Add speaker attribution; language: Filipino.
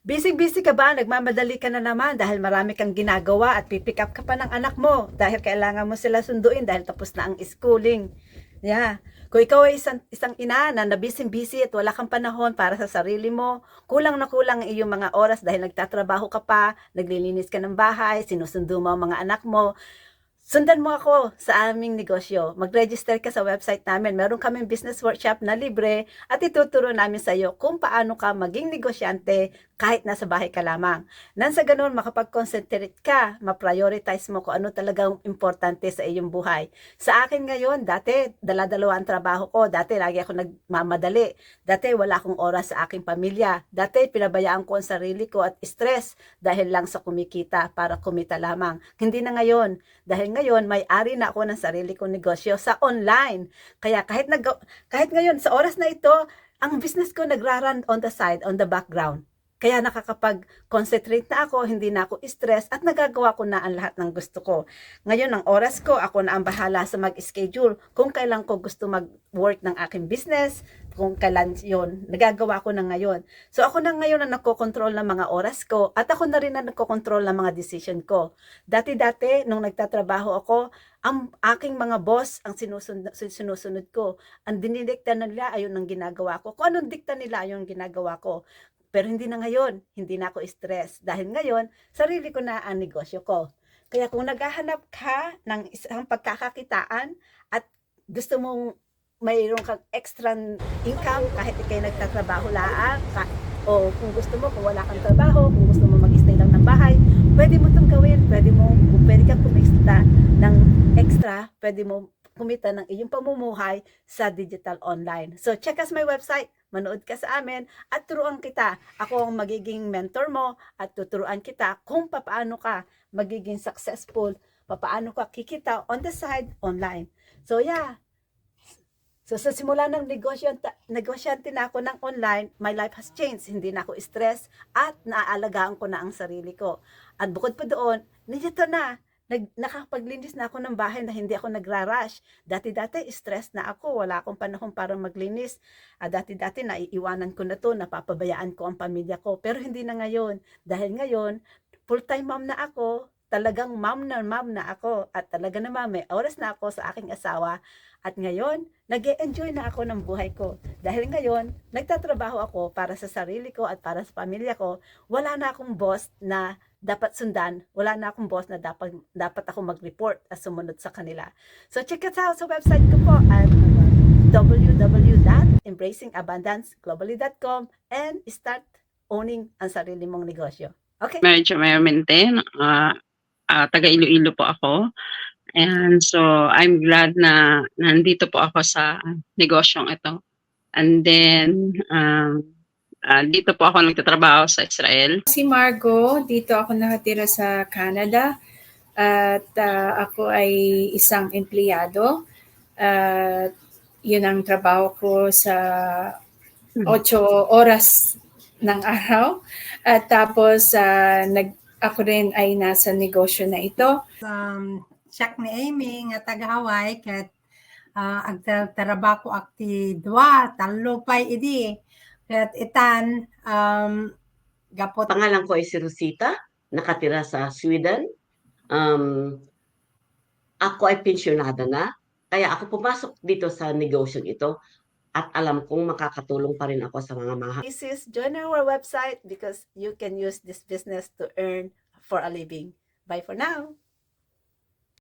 Speaker 1: Busy-busy ka ba? Nagmamadali ka na naman dahil marami kang ginagawa at pipick up ka pa ng anak mo dahil kailangan mo sila sunduin dahil tapos na ang schooling. Yeah. Kung ikaw ay isang, isang ina na nabising-busy at wala kang panahon para sa sarili mo, kulang na kulang ang iyong mga oras dahil nagtatrabaho ka pa, naglilinis ka ng bahay, sinusundo mo ang mga anak mo, Sundan mo ako sa aming negosyo. Mag-register ka sa website namin. Meron kaming business workshop na libre at ituturo namin sa iyo kung paano ka maging negosyante kahit nasa bahay ka lamang. Nang sa ganun, makapag-concentrate ka, ma-prioritize mo kung ano talagang importante sa iyong buhay. Sa akin ngayon, dati, dala-dalawa ang trabaho ko. Dati, lagi ako nagmamadali. Dati, wala akong oras sa aking pamilya. Dati, pinabayaan ko ang sarili ko at stress dahil lang sa kumikita para kumita lamang. Hindi na ngayon. Dahil ngayon, may-ari na ako ng sarili kong negosyo sa online. Kaya kahit, nag, kahit ngayon, sa oras na ito, ang business ko nagraran on the side, on the background. Kaya nakakapag-concentrate na ako, hindi na ako stress at nagagawa ko na ang lahat ng gusto ko. Ngayon, ang oras ko, ako na ang bahala sa mag-schedule kung kailan ko gusto mag-work ng aking business, kung kailan yon nagagawa ko na ngayon. So ako na ngayon ang nagkocontrol ng mga oras ko at ako na rin ang nagkocontrol ng mga decision ko. Dati-dati, nung nagtatrabaho ako, ang aking mga boss ang sinusunod, sinusunod ko. Ang dinidikta nila ayun ang ginagawa ko. Kung anong dikta nila ayun ang ginagawa ko. Pero hindi na ngayon, hindi na ako stress. Dahil ngayon, sarili ko na ang negosyo ko. Kaya kung naghahanap ka ng isang pagkakakitaan at gusto mong mayroon kang extra income kahit ikay nagtatrabaho laan, o kung gusto mo, kung wala kang trabaho, kung gusto mo mag-stay lang ng bahay, pwede mo itong gawin. Pwede mo, kung pwede kang kumita ng extra, pwede mo kumita ng iyong pamumuhay sa digital online. So, check us my website, manood ka sa amin, at turuan kita. Ako ang magiging mentor mo at tuturuan kita kung paano ka magiging successful, paano ka kikita on the side online. So, yeah, So sa simula ng negosyo, negosyante na ako ng online, my life has changed. Hindi na ako stress at naaalagaan ko na ang sarili ko. At bukod pa doon, nandito na, nag, nakapaglinis na ako ng bahay na hindi ako nagra-rush. Dati-dati, stress na ako. Wala akong panahon para maglinis. Ah, dati-dati, naiiwanan ko na to, napapabayaan ko ang pamilya ko. Pero hindi na ngayon. Dahil ngayon, full-time mom na ako, talagang mom na mom na ako. At talaga naman, may oras na ako sa aking asawa. At ngayon, nag enjoy na ako ng buhay ko. Dahil ngayon, nagtatrabaho ako para sa sarili ko at para sa pamilya ko. Wala na akong boss na dapat sundan. Wala na akong boss na dapat, dapat ako mag-report at sumunod sa kanila. So check it out sa website ko po at www.embracingabundanceglobally.com and start owning ang sarili mong negosyo. Okay?
Speaker 2: Medyo Mayamente, uh, uh, taga Iloilo po ako. And so I'm glad na nandito po ako sa negosyong ito. And then um, uh, dito po ako nagtatrabaho sa Israel.
Speaker 3: Si Margo, dito ako nakatira sa Canada at ah, ako ay isang empleyado. At yun ang trabaho ko sa ocho oras ng araw. At tapos ah, nag, ako rin ay nasa negosyo na ito.
Speaker 4: um, siyak ni Amy nga taga Hawaii ket uh, agtarabako akti dua talo pay idi ket itan um, gapot
Speaker 5: Pangalan ko ay si Rosita, nakatira sa Sweden. Um, ako ay pensyonada na, kaya ako pumasok dito sa negosyong ito at alam kong makakatulong pa rin ako sa mga mahal.
Speaker 1: This is join our website because you can use this business to earn for a living. Bye for now.